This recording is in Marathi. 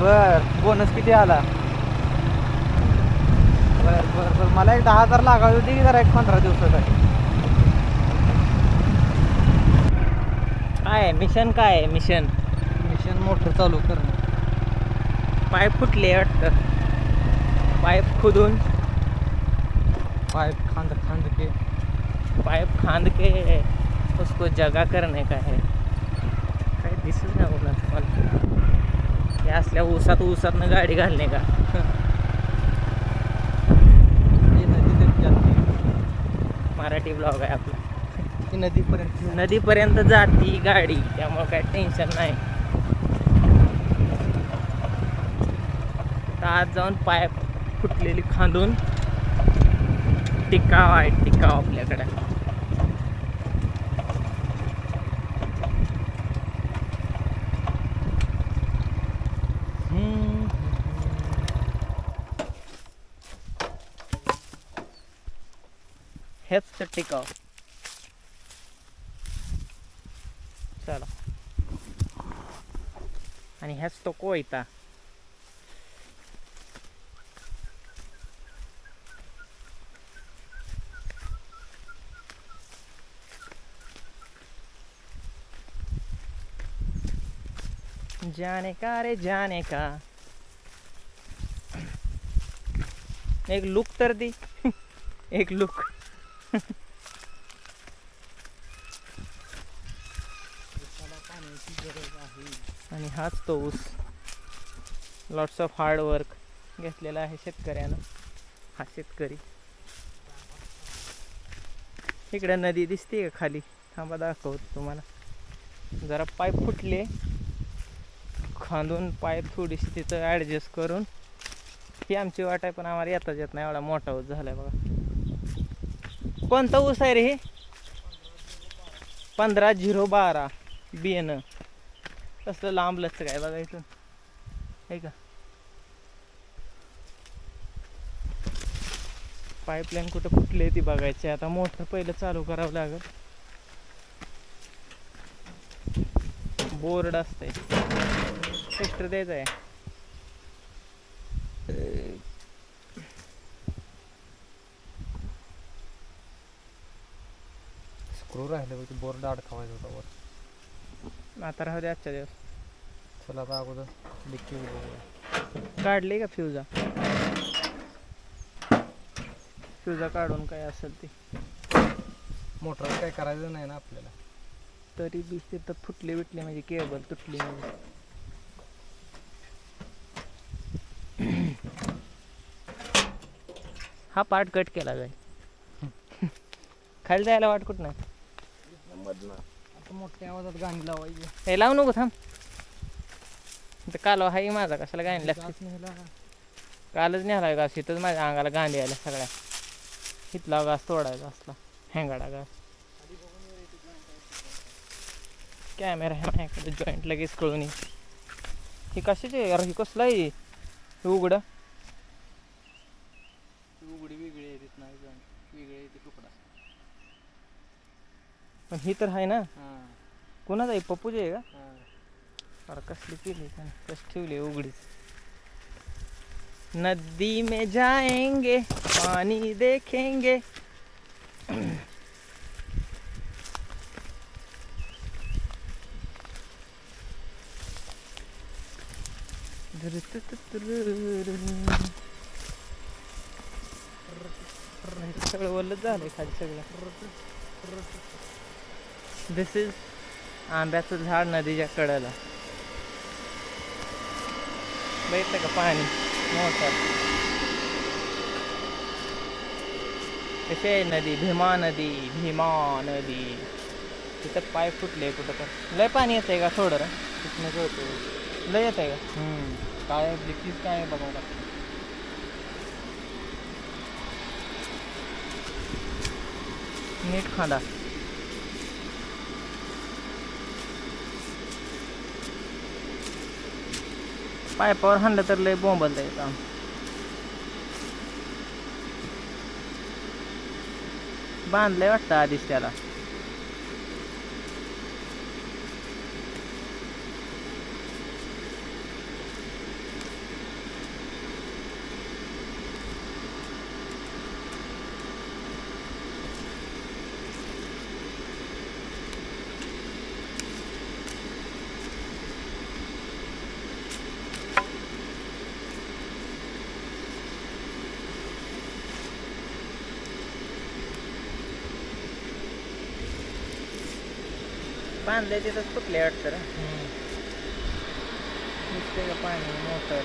बर बोनस किती आला? बर बर बर. मला एक दहा हजार लागायला होती की जरा एक पंधरा दिवसासाठी? काय मिशन काय आहे मिशन मिशन मोटर चालू करणं. पाईप फुटले वाटतं. पाईप खुदून. पाईप खांद खांद के पाईप खांद के उसको जगा करणे का है काय दिसत ना बोला तुम्हाला हे असल्या ऊसात ऊसातनं गाडी घालणे का? मराठी ब्लॉग आहे आपला. ती नदीपर्यंत नदीपर्यंत जाती गाडी त्यामुळे काय टेन्शन नाही. आज जाऊन पाईप फुटलेली खांदून टिकाव आहे टिकाव आपल्याकडे. तर टिकाव चला. आणि ह्याच तो कोयता जाने का रे जाने का? एक लुक तर दी. एक लुक. आणि हाच तो ऊस. लॉट्स ऑफ हार्ड वर्क घेतलेला आहे शेतकऱ्यानं. हा शेतकरी. इकडे नदी दिसते का खाली? थांबा दाखवतो तुम्हाला. जरा पाईप फुटले. खांदून पाईप थोडीशी तिथं ॲडजस्ट करून. ही आमची वाट आहे पण आम्हाला येताच येत नाही. एवढा मोठा ऊस आहे बघा. कोणता ऊस आहे रे हे? पंधरा झिरो बारा. बियाणं. कसलं लांब लचक काय बघा इथून. आहे का? पाईपलाईन कुठं फुटली ती बघायची. आता मोटर पहिलं चालू करावं लागेल. बोर्ड असतंय. ट्रॅक्टर द्यायचा आहे. स्क्रू राहिले होते बोर्ड अडकवायचा होता वर आता राहू दे आजच्या दिवस चला आता अगोदर डिक्की बघूया काढले का फ्युजा फ्युजा काढून काय असेल ते मोटर काय करायचं नाही ना आपल्याला तरी बी तिथं फुटली बिटली म्हणजे केबल तुटली म्हणजे हा पार्ट कट केला जाईल खाली जायला वाट कुठं नाही आता मोठ्या आवाजात गाणी लावायची. हे लावू नको थांब. इथं कालवा हाही माझा कशाला गाणी लागते न्यायला कालच न्याला घास इथंच माझ्या अंगाला गांधी आल्या सगळ्या. इथला घास तोडायचा असला हँगाडा घास कॅमेरा आहे माझ्याकडे जॉईंट लगेच कळून हे कशाचे आहे? अरे हे कसलं आहे? उघडी वेगळी आहे तिथं नाही वेगळी आहे ती तुकडा पण ही तर आहे ना. कोणाचं आहे? पप्पूची आहे का? अरे कसली केली का कशी ठेवली उघडीच. नदी में जाएंगे पानी देखेंगे. सगळं वल्लच झालंय खाली सगळं. दिस इज़ आंब्याचं झाड नदीच्या कडेला बघितलं का पाणी मोठं कशी आहे नदी भीमा नदी भीमा नदी तिथं पाय फुटले कुठं तर लय पाणी येतंय का थोडं? तिथनं कळतो लय येतंय का। काय काय आहे बघावं लागतं नीट खांदा पायपावर हाणलं तर लय बोंबल काम बांधलंय वाटतं आधीच त्याला. बांधलंय तिथंच फुटले वाटतं रे. दिसते का पाणी मोटर.